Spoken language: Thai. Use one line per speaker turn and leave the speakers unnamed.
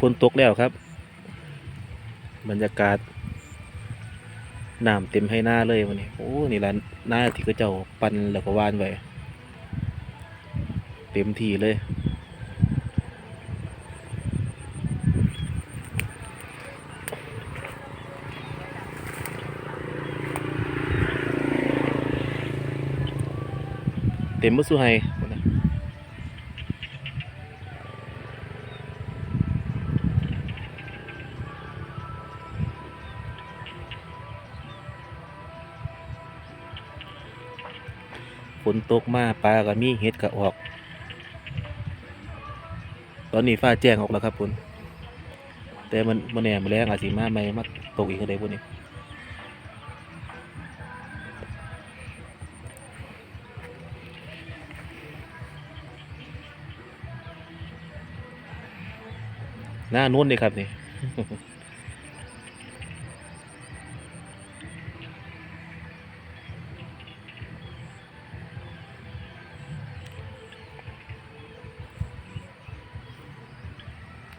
ฝนตกแล้วครับ บรรยากาศน้ำเต็มให้หน้าเลยวันนี้โอ้นี่ละหน้าที่เขาเจ้าปันแล้วก็วานไว้เต็มที่เลยเต็มมือสู้ให ฝนตกมาปลาก็มีเห็ดก็ออก ตอนนี้ฟ้าแจ้งออกแล้วครับคุณแต่มันมันแหน่มาแรงอาจสิมาไม่มาตกอีกก็ได้พวกนี้หน้านุ่นเลยครับนี่